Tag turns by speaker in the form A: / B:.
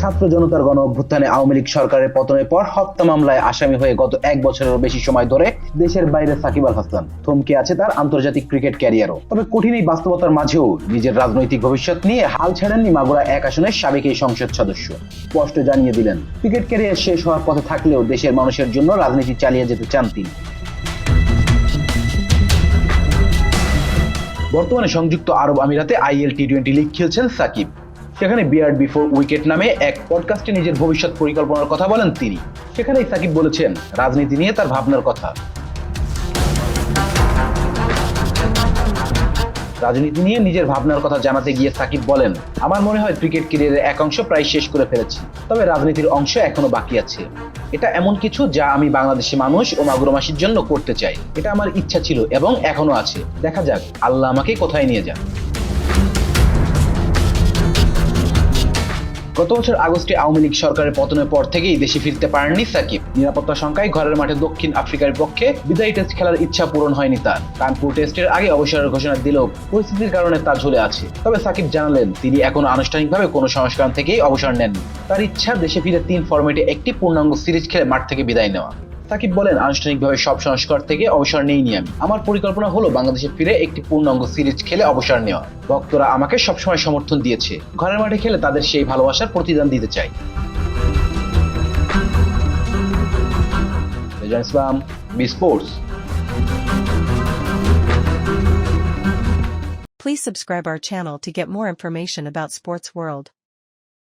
A: ছাত্র জনতার গণ অভ্যুত্থানে আওয়ামী লীগ সরকারের পতনের পর হত্যা মামলায় আসামি হয়ে গত এক বছরেরও বেশি সময় ধরে দেশের বাইরে সাকিব আল হাসান। থমকে আছে তার আন্তর্জাতিক ক্রিকেট ক্যারিয়ারও। তবে কঠিন এই বাস্তবতার মাঝেও নিজের রাজনৈতিক ভবিষ্যৎ নিয়ে হাল ছাড়েননি মাগুরা এক আসনের সাবেক এই সংসদ সদস্য। স্পষ্ট জানিয়ে দিলেন, ক্রিকেট ক্যারিয়ার শেষ হওয়ার পথে থাকলেও দেশের মানুষের জন্য রাজনীতি চালিয়ে যেতে চান তিনি। বর্তমানে সংযুক্ত আরব আমিরাতে আইএল টি টোয়েন্টি লিগ খেলছেন সাকিব। সেখানে বিয়ার্ড বিফোর উইকেট নামে এক পডকাস্টে নিজের ভবিষ্যৎ পরিকল্পনার কথা বলেন তিনি। সেখানেই সাকিব বলেছেন, রাজনীতি নিয়ে তার ভাবনার কথা। রাজনীতি নিয়ে নিজের ভাবনার কথা জানাতে গিয়ে সাকিব বলেন, আমার মনে হয় ক্রিকেট ক্যারিয়ারের এক অংশ প্রায় শেষ করে ফেলেছি, তবে রাজনীতির অংশ এখনও বাকি আছে। এটা এমন কিছু যা আমি বাংলাদেশি মানুষ ও মাগুরমাসির জন্য করতে চাই। এটা আমার ইচ্ছা ছিল এবং এখনও আছে। দেখা যাক, আল্লাহ আমাকে কোথায় নিয়ে যান গত বছর আগস্টে আওয়ামী লীগ সরকারের পতনের পর থেকেই দেশে ফিরতে পারেননি সাকিব। নিরাপত্তা সংখ্যায় ঘরের মাঠে দক্ষিণ আফ্রিকার পক্ষে বিদায়ী টেস্ট খেলার ইচ্ছা পূরণ হয়নি তার। কানপুর টেস্টের আগে অবসরের ঘোষণা দিলেও পরিস্থিতির কারণে তা ঝুলে আছে। তবে সাকিব জানালেন, তিনি এখন আনুষ্ঠানিকভাবে কোনো সংস্করণ থেকেই অবসর নেননি। তার ইচ্ছা দেশে ফিরে তিন ফরম্যাটে একটি পূর্ণাঙ্গ সিরিজ খেলে মাঠ থেকে বিদায় নেওয়া। সাকিব বলেন, আনুষ্ঠানিকভাবে সব সংস্কার থেকে অবসর নেইনি আমি। আমার পরিকল্পনা হলো বাংলাদেশে ফিরে একটি পূর্ণাঙ্গ সিরিজ খেলে অবসর নেওয়া। ভক্তরা আমাকে সবসময় সমর্থন দিয়েছে। ঘরের মাঠে খেলে তাদের সেই ভালোবাসার প্রতিদান দিতে চাই। Sports
B: Please subscribe our channel to get more information about sports world.